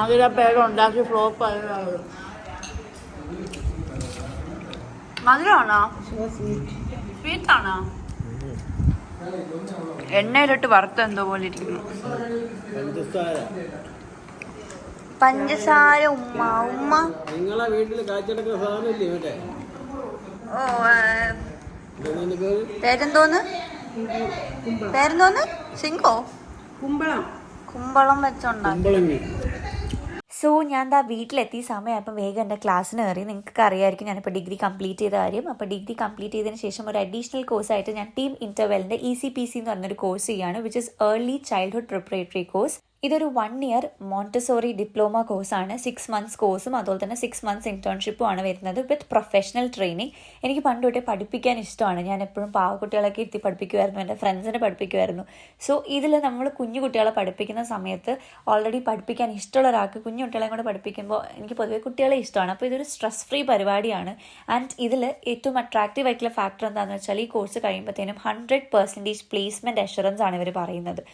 ആതിര പേടം ഉണ്ടാക്കി ഫ്ലോപ്പ് ആയതാണ് മധുരമാണോ സ്വീറ്റ് ആണോ എണ്ണയിലിട്ട് വറുത്ത എന്തോ പോലെ ഇരിക്കുന്നു. പഞ്ചസാര. ഉമ്മ ഉമ്മ. നിങ്ങളെ വീട്ടിൽ കാച്ചെടുക്കുന്ന സാധനമില്ലേ ഇവിടെ ഓ പേരെന്തോന്ന്? പേരെന്തോന്ന്? സിംഗോ? കുമ്പളം. കുമ്പളം വെച്ചുണ്ടാക്കി. കുമ്പളങ്ങി. സോ ഞാൻ ദാ വീട്ടിലെത്തി സമയമായപ്പോൾ വേഗം എന്റെ ക്ലാസ്സിന് കയറി. നിങ്ങൾക്ക് അറിയാമായിരിക്കും ഞാനിപ്പോൾ ഡിഗ്രി കംപ്ലീറ്റ് ചെയ്ത കാര്യം. അപ്പോൾ ഡിഗ്രി കംപ്ലീറ്റ് ചെയ്തതിന് ശേഷം ഒരു അഡീഷണൽ കോഴ്സായിട്ട് ഞാൻ ടീം ഇന്റർവെലിന്റെ ഇ സി പി സി എന്ന് പറഞ്ഞൊരു കോഴ്സ് ചെയ്യാണ് which is early childhood preparatory course ഇതൊരു വൺ ഇയർ മോണ്ടസോറി ഡിപ്ലോമ കോഴ്സാണ് സിക്സ് മന്ത്സ് കോഴ്സും അതുപോലെ തന്നെ സിക്സ് മന്ത്സ് ഇന്റേൺഷിപ്പും ആണ് വരുന്നത് വിത്ത് പ്രൊഫഷണൽ ട്രെയിനിങ് എനിക്ക് പണ്ട് തൊട്ടേ പഠിപ്പിക്കാൻ ഇഷ്ടമാണ്. ഞാൻ എപ്പോഴും പാവക്കുട്ടികളൊക്കെ ഇരുത്തി പഠിപ്പിക്കുമായിരുന്നു. എന്റെ ഫ്രണ്ട്സിനെ പഠിപ്പിക്കുമായിരുന്നു. സോ ഇതിൽ നമ്മൾ കുഞ്ഞു കുട്ടികളെ പഠിപ്പിക്കുന്ന സമയത്ത് ഓൾറെഡി പഠിപ്പിക്കാൻ ഇഷ്ടമുള്ള ഒരാൾക്ക് കുഞ്ഞു കുട്ടികളെ കൂടെ പഠിപ്പിക്കുമ്പോൾ എനിക്ക് പൊതുവെ കുട്ടികളെ ഇഷ്ടമാണ്. അപ്പോൾ ഇതൊരു സ്ട്രെസ് ഫ്രീ പരിപാടിയാണ്. ആൻഡ് ഇതിൽ ഏറ്റവും അട്രാക്റ്റീവ് ആയിട്ടുള്ള ഫാക്ടർ എന്താണെന്ന് വെച്ചാൽ ഈ കോഴ്സ് കഴിയുമ്പോഴത്തേനും ഹൺഡ്രഡ് പെർസെന്റേജ് പ്ലേസ്മെന്റ് അഷുറൻസ് ആണ് ഇവർ പറയുന്നത്.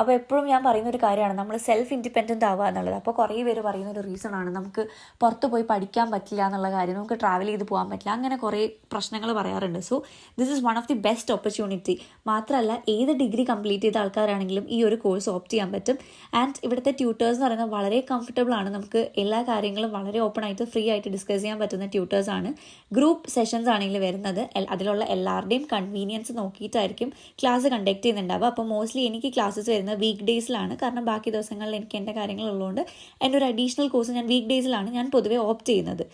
അപ്പോൾ എപ്പോഴും ഞാൻ പറയുന്ന ഒരു കാര്യമാണ് നമ്മൾ സെൽഫ് ഇൻഡിപെൻഡന്റ് ആവുക എന്നുള്ളത്. അപ്പോൾ കുറേ പേര് പറയുന്ന ഒരു റീസണാണ് നമുക്ക് പുറത്ത് പോയി പഠിക്കാൻ പറ്റില്ല എന്നുള്ള കാര്യം നമുക്ക് ട്രാവൽ ചെയ്ത് പോകാൻ പറ്റില്ല അങ്ങനെ കുറേ പ്രശ്നങ്ങൾ പറയാറുണ്ട്. So this is one of the best opportunity മാത്രമല്ല ഏത് ഡിഗ്രി കംപ്ലീറ്റ് ചെയ്ത ആൾക്കാരാണെങ്കിലും ഈ ഒരു കോഴ്സ് ഓപ്റ്റ് ചെയ്യാൻ പറ്റും. ആൻഡ് ഇവിടുത്തെ ട്യൂട്ടേഴ്സ് എന്ന് പറയുന്നത് വളരെ കംഫർട്ടബിൾ ആണ്. നമുക്ക് എല്ലാ കാര്യങ്ങളും വളരെ ഓപ്പൺ ആയിട്ട് ഫ്രീ ആയിട്ട് ഡിസ്കസ് ചെയ്യാൻ പറ്റുന്ന ട്യൂട്ടേഴ്സ് ആണ്. ഗ്രൂപ്പ് സെഷൻസ് ആണെങ്കിൽ വരുന്നത്. അതിലുള്ള എല്ലാവരുടെയും കൺവീനിയൻസ് നോക്കിയിട്ടായിരിക്കും ക്ലാസ് കണ്ടക്ട് ചെയ്യുന്നുണ്ടാവുക. അപ്പോൾ മോസ്റ്റ്ലി എനിക്ക് ക്ലാസ്സസ് വരുന്നത് വീക്ക് ഡേയ്സിലാണ് കാരണം ബാക്കി ദിവസങ്ങളിൽ എനിക്ക് എന്റെ കാര്യങ്ങളുള്ളതുകൊണ്ട് എന്റെ ഒരു അഡീഷണൽ കോഴ്സ് ഞാൻ വീക്ക് ഡേയ്സിലാണ് ഞാൻ പൊതുവേ ഓപ്റ്റ് ചെയ്യുന്നത്.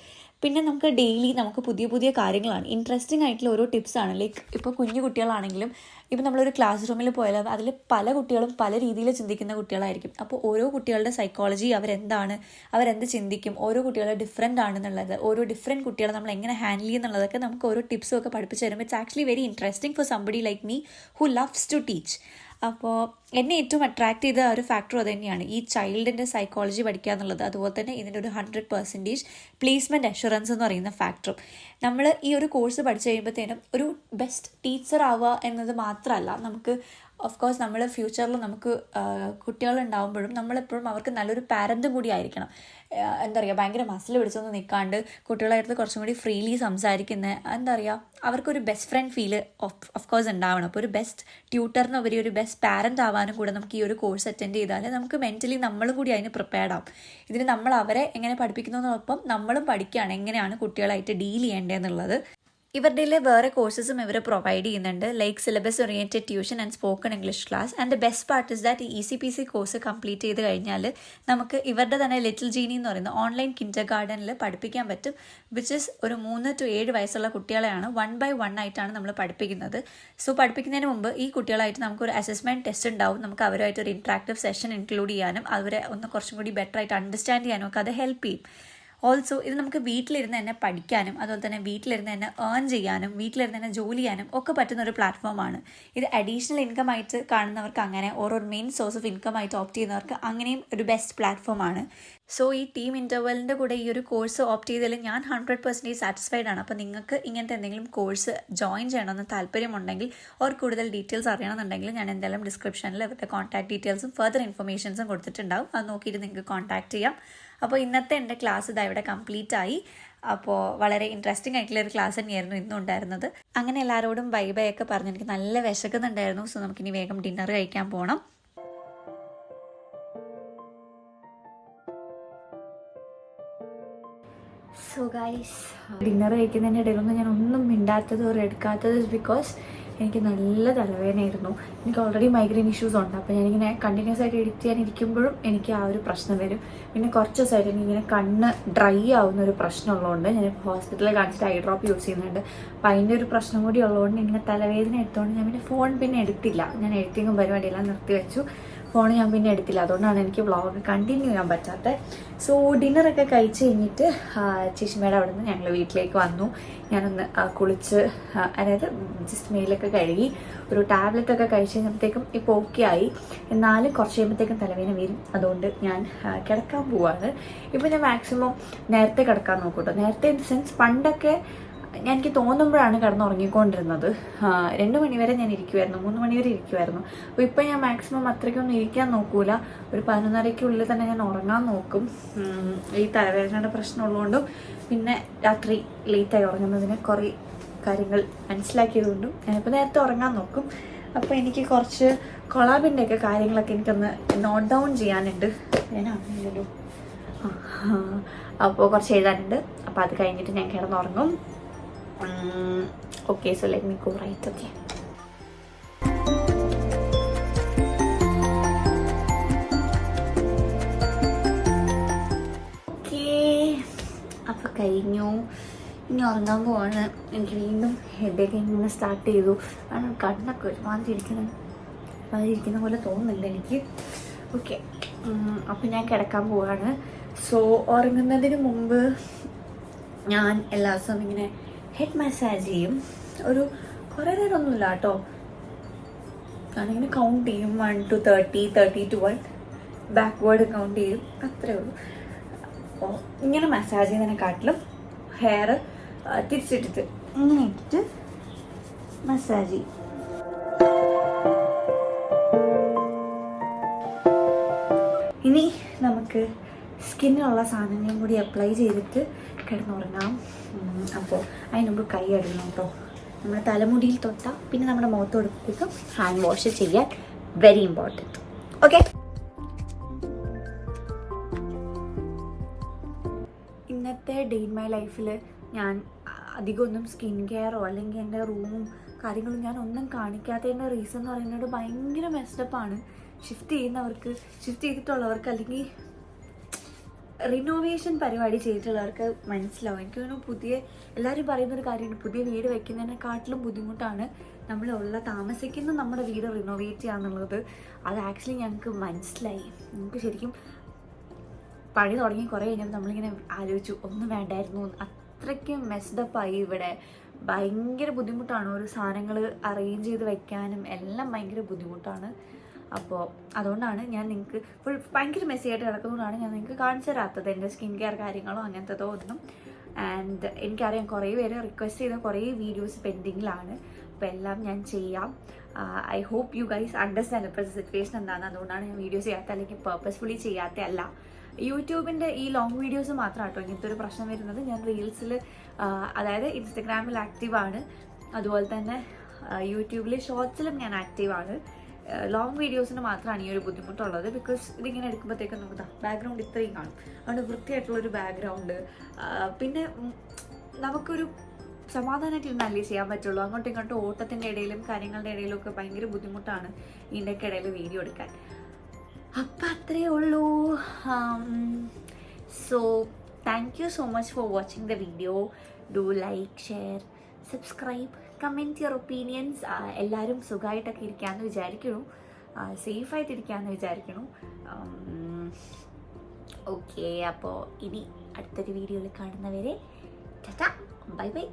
പിന്നെ നമുക്ക് ഡെയിലി നമുക്ക് പുതിയ പുതിയ കാര്യങ്ങളാണ്. ഇൻട്രസ്റ്റിംഗ് ആയിട്ടുള്ള ഓരോ ടിപ്സാണ് ലൈക്ക് ഇപ്പോൾ കുഞ്ഞു കുട്ടികളാണെങ്കിലും ഇപ്പം നമ്മളൊരു ക്ലാസ് റൂമിൽ പോയാൽ അതിൽ പല കുട്ടികളും പല രീതിയിൽ ചിന്തിക്കുന്ന കുട്ടികളായിരിക്കും. അപ്പോൾ ഓരോ കുട്ടികളുടെ സൈക്കോളജി അവരെന്താണ് അവരെന്ത് ചിന്തിക്കും ഓരോ കുട്ടികളെ ഡിഫറെന്റ് ആണെന്നുള്ളത് ഓരോ ഡിഫറെന്റ് കുട്ടികളെ നമ്മൾ എങ്ങനെ ഹാൻഡിൽ ചെയ്യുന്നുള്ളതൊക്കെ നമുക്ക് ഓരോ ടിപ്സും ഒക്കെ പഠിപ്പിച്ച് തരും it's actually very interesting for somebody like me who loves to teach അപ്പോൾ എന്നെ ഏറ്റവും അട്രാക്ട് ചെയ്ത ഒരു ഫാക്ടർ അത് തന്നെയാണ് ഈ ചൈൽഡിന്റെ സൈക്കോളജി പഠിക്കുക എന്നുള്ളത്. അതുപോലെ തന്നെ ഇതിന്റെ ഒരു ഹൺഡ്രഡ് പെർസെന്റേജ് പ്ലേസ്മെന്റ് അഷുറൻസ് എന്ന് പറയുന്ന ഫാക്ടറും നമ്മൾ ഈ ഒരു കോഴ്സ് പഠിച്ചു കഴിയുമ്പോഴത്തേനും ഒരു ബെസ്റ്റ് ടീച്ചർ ആവുക എന്നത് മാത്രമല്ല നമുക്ക് ഓഫ് കോഴ്സ് നമ്മൾ ഫ്യൂച്ചറിൽ നമുക്ക് കുട്ടികളുണ്ടാകുമ്പോഴും നമ്മളെപ്പോഴും അവർക്ക് നല്ലൊരു പാരന്റും കൂടി ആയിരിക്കണം. എന്താ പറയുക ഭയങ്കര മസിൽ പിടിച്ചൊന്നും നിൽക്കാണ്ട് കുട്ടികളായിട്ട് കുറച്ചും കൂടി ഫ്രീലി സംസാരിക്കുന്ന എന്താ പറയുക അവർക്കൊരു best friend feel of of course ഉണ്ടാവണം. അപ്പോൾ ഒരു ബെസ്റ്റ് ട്യൂട്ടറിന് ഉപരി ഒരു ബെസ്റ്റ് പാരന്റ് ആവാനും കൂടെ നമുക്ക് ഈ ഒരു കോഴ്സ് അറ്റൻഡ് ചെയ്താൽ നമുക്ക് മെന്റലി നമ്മളും കൂടി അതിന് പ്രിപ്പയർഡ് ആവും. ഇതിന് നമ്മൾ അവരെ എങ്ങനെ പഠിപ്പിക്കുന്നതിനൊപ്പം നമ്മളും പഠിക്കുകയാണ് എങ്ങനെയാണ് കുട്ടികളായിട്ട് ഡീൽ ചെയ്യേണ്ടതെന്നുള്ളത് ഇവരുടെ വേറെ കോഴ്സസും ഇവർ പ്രൊവൈഡ് ചെയ്യുന്നുണ്ട്. Like syllabus oriented tuition and spoken English class and the best part is that E C P C course complete ചെയ്ത് കഴിഞ്ഞാൽ നമുക്ക് ഇവരുടെ തന്നെ ലിറ്റിൽ ജീനി എന്ന് പറയുന്ന ഓൺലൈൻ കിൻഡർ ഗാർഡനിൽ പഠിപ്പിക്കാൻ പറ്റും. വിച്ച് ഇസ് ഒരു മൂന്ന് ടു ഏഴ് വയസ്സുള്ള കുട്ടികളെയാണ് വൺ ബൈ വൺ ആയിട്ടാണ് നമ്മൾ പഠിപ്പിക്കുന്നത്. സോ പഠിപ്പിക്കുന്നതിന് മുമ്പ് ഈ കുട്ടികളായിട്ട് നമുക്കൊരു അസസ്മെന്റ് ടെസ്റ്റ് ഉണ്ടാവും. നമുക്ക് അവരുമായിട്ട് ഒരു ഇൻട്രാക്റ്റീവ് സെഷൻ ഇൻക്ലൂഡ് ചെയ്യാനും അവരെ ഒന്ന് കുറച്ചും കൂടി ബെറ്റർ ആയിട്ട് അണ്ടർസ്റ്റാൻഡ് ചെയ്യാനും ഒക്കെ അത് ഹെൽപ്പ് ചെയ്യും. ഓൾസോ ഇത് നമുക്ക് വീട്ടിലിരുന്ന് തന്നെ പഠിക്കാനും അതുപോലെ തന്നെ വീട്ടിലിരുന്ന് തന്നെ ഏൺ ചെയ്യാനും വീട്ടിലിരുന്ന് തന്നെ ജോലി ചെയ്യാനും ഒക്കെ പറ്റുന്ന ഒരു പ്ലാറ്റ്ഫോമാണ് ഇത് അഡീഷണൽ ഇൻകം ആയിട്ട് കാണുന്നവർക്ക് അങ്ങനെ ഓരോ മെയിൻ സോഴ്സ് ഓഫ് ഇൻകം ആയിട്ട് ഓപ്റ്റ് ചെയ്യുന്നവർക്ക് അങ്ങനെയും ഒരു ബെസ്റ്റ് പ്ലാറ്റ്ഫോമാണ് സോ ഈ ടീം ഇന്റർവെലിന്റെ കൂടെ ഈ ഒരു കോഴ്സ് ഓപ്റ്റ് ചെയ്തതിൽ ഞാൻ ഹൺഡ്രഡ് പെർസെന്റേജ് സാറ്റിസ്ഫൈഡ് ആണ്. അപ്പോൾ നിങ്ങൾക്ക് ഇങ്ങനത്തെ എന്തെങ്കിലും കോഴ്സ് ജോയിൻ ചെയ്യണമെന്ന് താല്പര്യമുണ്ടെങ്കിൽ ഓർ കൂടുതൽ ഡീറ്റെയിൽസ് അറിയണമെന്നുണ്ടെങ്കിൽ ഞാൻ എന്തായാലും ഡിസ്ക്രിപ്ഷനിൽ അവരുടെ കോൺടാക്ട് ഡീറ്റെയിൽസും ഫർദർ ഇൻഫർമേഷൻസും കൊടുത്തിട്ടുണ്ടാവും. അത് നോക്കിയിട്ട് നിങ്ങൾക്ക് കോൺടാക്ട് ചെയ്യാം. അപ്പോൾ ഇന്നത്തെ എന്റെ ക്ലാസ് ഇതാ ഇവിടെ കംപ്ലീറ്റ് ആയി. അപ്പോൾ വളരെ ഇൻട്രസ്റ്റിംഗ് ആയിട്ടുള്ള ഒരു ക്ലാസ് തന്നെയായിരുന്നു ഇന്നും ഉണ്ടായിരുന്നത്. അങ്ങനെ എല്ലാവരോടും ബൈ ബൈ ഒക്കെ പറഞ്ഞ് എനിക്ക് നല്ല വിശക്കുന്നുണ്ടായിരുന്നു. സോ നമുക്കിനി വേഗം ഡിന്നർ കഴിക്കാൻ പോകണം സോ ഗൈസ് ഡിന്നർ കഴിക്കുന്നതിന്റെ ഇടയിലൊന്നും ഞാൻ ഒന്നും മിണ്ടാത്തത് ഒരു എടുക്കാത്തത് ബിക്കോസ് എനിക്ക് നല്ല തലവേദനയായിരുന്നു. എനിക്ക് ഓൾറെഡി മൈഗ്രെയിൻ ഇഷ്യൂസ് ഉണ്ട്. അപ്പോൾ ഞാനിങ്ങനെ കണ്ടിന്യൂസ് ആയിട്ട് എഡിറ്റ് ചെയ്യാൻ ഇരിക്കുമ്പോഴും എനിക്ക് ആ ഒരു പ്രശ്നം വരും. പിന്നെ കുറച്ച് ദിവസമായിട്ട് എനിക്കിങ്ങനെ കണ്ണ് ഡ്രൈ ആവുന്ന ഒരു പ്രശ്നമുള്ളതുകൊണ്ട് ഞാൻ ഹോസ്പിറ്റലിൽ കാണിച്ചിട്ട് ഐ ഡ്രോപ്പ് യൂസ് ചെയ്യുന്നുണ്ട്. അപ്പം അതിന്റെ ഒരു പ്രശ്നം കൂടി ഉള്ളതുകൊണ്ട് ഇങ്ങനെ തലവേദന എടുത്തുകൊണ്ട് ഞാൻ പിന്നെ ഫോൺ പിന്നെ എടുത്തില്ല. ഞാൻ എഡിറ്റിങ്ങും പരിപാടിയെല്ലാം നിർത്തി വെച്ചു ഫോൺ ഞാൻ പിന്നെ എടുത്തില്ല. അതുകൊണ്ടാണ് എനിക്ക് വ്ളോഗ് കണ്ടിന്യൂ ചെയ്യാൻ പറ്റാത്തത് സോ ഡിന്നറൊക്കെ കഴിച്ച് കഴിഞ്ഞിട്ട് ചേച്ചിമേടെ അവിടെ നിന്ന് ഞങ്ങൾ വീട്ടിലേക്ക് വന്നു. ഞാനൊന്ന് കുളിച്ച് അതായത് ജസ്റ്റ് മെയിലൊക്കെ കഴുകി ഒരു ടാബ്ലറ്റ് ഒക്കെ കഴിച്ച് കഴിഞ്ഞപ്പോഴത്തേക്കും ഇപ്പോൾ ഓക്കെ ആയി. എന്നാലും കുറച്ച് കഴിയുമ്പോഴത്തേക്കും തലവേദന വരും. അതുകൊണ്ട് ഞാൻ കിടക്കാൻ പോവാണ്. ഇപ്പോൾ ഞാൻ മാക്സിമം നേരത്തെ കിടക്കാൻ നോക്കൂട്ടോ. നേരത്തെ ഇൻ ദ സെൻസ് പണ്ടൊക്കെ ഞാൻ എനിക്ക് തോന്നുമ്പോഴാണ് കിടന്നുറങ്ങിക്കൊണ്ടിരുന്നത്. രണ്ട് മണിവരെ ഞാൻ ഇരിക്കുമായിരുന്നു മൂന്ന് മണിവരെ ഇരിക്കുമായിരുന്നു അപ്പോൾ ഇപ്പം ഞാൻ മാക്സിമം അത്രയ്ക്കൊന്നും ഇരിക്കാൻ നോക്കൂല. ഒരു പതിനൊന്നരയ്ക്കുള്ളിൽ തന്നെ ഞാൻ ഉറങ്ങാൻ നോക്കും. ഈ തലവേദനയുടെ പ്രശ്നമുള്ളതുകൊണ്ടും പിന്നെ രാത്രി ലേറ്റായി ഉറങ്ങുന്നതിന് കുറേ കാര്യങ്ങൾ മനസ്സിലാക്കിയതുകൊണ്ടും ഞാനിപ്പോൾ നേരത്തെ ഉറങ്ങാൻ നോക്കും. അപ്പോൾ എനിക്ക് കുറച്ച് കൊളാബിന്റെ ഒക്കെ കാര്യങ്ങളൊക്കെ എനിക്കൊന്ന് നോട്ട് ഡൗൺ ചെയ്യാനുണ്ട്. ഞാനാണല്ലോ അപ്പോൾ കുറച്ച് എഴുതാനുണ്ട്. അപ്പോൾ അത് കഴിഞ്ഞിട്ട് ഞാൻ കിടന്നുറങ്ങും. Okay okay, so let me go right, okay. കഴിഞ്ഞു. ഇനി ഉറങ്ങാൻ പോവാണ്. എനിക്ക് വീണ്ടും ഹെഡേക്ക് ഇങ്ങനെ സ്റ്റാർട്ട് ചെയ്തു. കാരണം കണ്ണൊക്കെ ഒരുമാതിരി ഇരിക്കണം ഇരിക്കുന്ന പോലെ തോന്നുന്നുണ്ട് എനിക്ക്. ഓക്കെ അപ്പം ഞാൻ കിടക്കാൻ പോവാണ്. സോ ഉറങ്ങുന്നതിന് മുമ്പ് ഞാൻ എല്ലാ ദിവസവും ഇങ്ങനെ ഹെഡ് മസാജ് ചെയ്യും ഒരു കുറേ നേരമൊന്നുമില്ല കേട്ടോ. ഞാനിങ്ങനെ കൗണ്ട് ചെയ്യും. One two thirty thirty two one backward count ചെയ്യും. അത്രേ ഉള്ളൂ. ഇങ്ങനെ മസാജ് ചെയ്യുന്നതിനെക്കാട്ടിലും ഹെയർ തിരിച്ചിട്ടിട്ട് ഇങ്ങനെ ഇട്ടിട്ട് മസാജ് ചെയ്യും. ഇനി നമുക്ക് സ്കിന്നിനുള്ള സാധനങ്ങളും കൂടി അപ്ലൈ ചെയ്തിട്ട് കിടന്നുറങ്ങാം അപ്പോൾ അതിന് മുമ്പ് കൈ കഴുകണം കേട്ടോ നമ്മുടെ തലമുടിയിൽ തൊട്ടാൽ പിന്നെ നമ്മുടെ മുഖത്ത് കൊടുത്തേക്കും ഹാൻഡ് വാഷ് ചെയ്യാൻ വെരി ഇമ്പോർട്ടന്റ് ഓക്കെ ഇന്നത്തെ ഡേ ഇൻ മൈ ലൈഫിൽ ഞാൻ അധികമൊന്നും സ്കിൻ കെയറോ അല്ലെങ്കിൽ എന്റെ റൂമും കാര്യങ്ങളും ഞാൻ ഒന്നും കാണിക്കാത്തതിന്റെ റീസൺ എന്ന് പറയുന്നത് ഭയങ്കര മെസ്ഡപ്പാണ് ഷിഫ്റ്റ് ചെയ്യുന്നവർക്ക് ഷിഫ്റ്റ് ചെയ്തിട്ടുള്ളവർക്ക് അല്ലെങ്കിൽ റിനോവേഷൻ പരിപാടി ചെയ്തിട്ടുള്ളവർക്ക് മനസ്സിലാവും. എനിക്ക് തോന്നുന്നു പുതിയ എല്ലാവരും പറയുന്ന ഒരു കാര്യമാണ് പുതിയ വീട് വെക്കുന്നതിനെക്കാട്ടിലും ബുദ്ധിമുട്ടാണ് നമ്മളുള്ള താമസിക്കുന്ന നമ്മുടെ വീട് റിനോവേറ്റ് ചെയ്യാന്നുള്ളത്. അത് ആക്ച്വലി ഞങ്ങൾക്ക് മനസ്സിലായി. നമുക്ക് ശരിക്കും പണി തുടങ്ങി കുറേ കഴിഞ്ഞപ്പോൾ നമ്മളിങ്ങനെ ആലോചിച്ചു ഒന്നും വേണ്ടായിരുന്നു. അത്രയ്ക്കും മെസ്ഡപ്പായി ഇവിടെ. ഭയങ്കര ബുദ്ധിമുട്ടാണ് ഒരു സാധനങ്ങൾ അറേഞ്ച് ചെയ്ത് വെക്കാനും എല്ലാം ഭയങ്കര ബുദ്ധിമുട്ടാണ്. അപ്പോൾ അതുകൊണ്ടാണ് ഞാൻ നിങ്ങൾക്ക് ഫുൾ ഭയങ്കര മെസ്സിയായിട്ട് കിടക്കുന്നതുകൊണ്ടാണ് ഞാൻ നിങ്ങൾക്ക് കാണിച്ചു തരാത്തത് എന്റെ സ്കിൻ കെയർ കാര്യങ്ങളോ അങ്ങനത്തതോ ഒന്നും. ആൻഡ് എനിക്കറിയാം കുറേ പേര് റിക്വസ്റ്റ് ചെയ്ത കുറേ വീഡിയോസ് പെൻഡിങ്ങിലാണ് അപ്പോൾ എല്ലാം ഞാൻ ചെയ്യാം. I hope you guys understand ഇപ്പോഴത്തെ സിറ്റുവേഷൻ എന്താണ് അതുകൊണ്ടാണ് ഞാൻ വീഡിയോസ് ചെയ്യാത്ത അല്ലെങ്കിൽ പേർപ്പസ്ഫുള്ളി ചെയ്യാത്ത അല്ല. യൂട്യൂബിന്റെ ഈ ലോങ് വീഡിയോസ് മാത്രം കേട്ടോ ഇങ്ങനത്തെ ഒരു പ്രശ്നം വരുന്നത്. ഞാൻ റീൽസിൽ അതായത് ഇൻസ്റ്റഗ്രാമിൽ ആക്റ്റീവാണ് അതുപോലെ തന്നെ യൂട്യൂബിൽ ഷോർട്സിലും ഞാൻ ആക്റ്റീവാണ് ലോങ് വീഡിയോസിന് മാത്രമാണ് ഈ ഒരു ബുദ്ധിമുട്ടുള്ളത്. ബിക്കോസ് ഇതിങ്ങനെ എടുക്കുമ്പോഴത്തേക്കും നമുക്ക് ബാക്ക്ഗ്രൗണ്ട് ഇത്രയും കാണും. അതുകൊണ്ട് വൃത്തിയായിട്ടുള്ളൊരു ബാക്ക്ഗ്രൗണ്ട് പിന്നെ നമുക്കൊരു സമാധാനമായിട്ട് ഇരുന്നല്ലേ ചെയ്യാൻ പറ്റുള്ളൂ. അങ്ങോട്ടും ഇങ്ങോട്ടും ഓട്ടത്തിന്റെ ഇടയിലും കാര്യങ്ങളുടെ ഇടയിലും ഒക്കെ ഭയങ്കര ബുദ്ധിമുട്ടാണ് ഇതിന്റെയൊക്കെ ഇടയിൽ വീഡിയോ എടുക്കാൻ. അപ്പം അത്രയേ ഉള്ളൂ. So thank you so much for watching the video do like share subscribe comment your opinions എല്ലാവരും സുഖമായിട്ടൊക്കെ ഇരിക്കാമെന്ന് വിചാരിക്കണു സേഫായിട്ട് ഇരിക്കാമെന്ന് വിചാരിക്കണു ഓക്കെ അപ്പോൾ ഇനി അടുത്തൊരു വീഡിയോയിൽ കാണുന്നവരെ ടാറ്റ ബൈ ബൈ.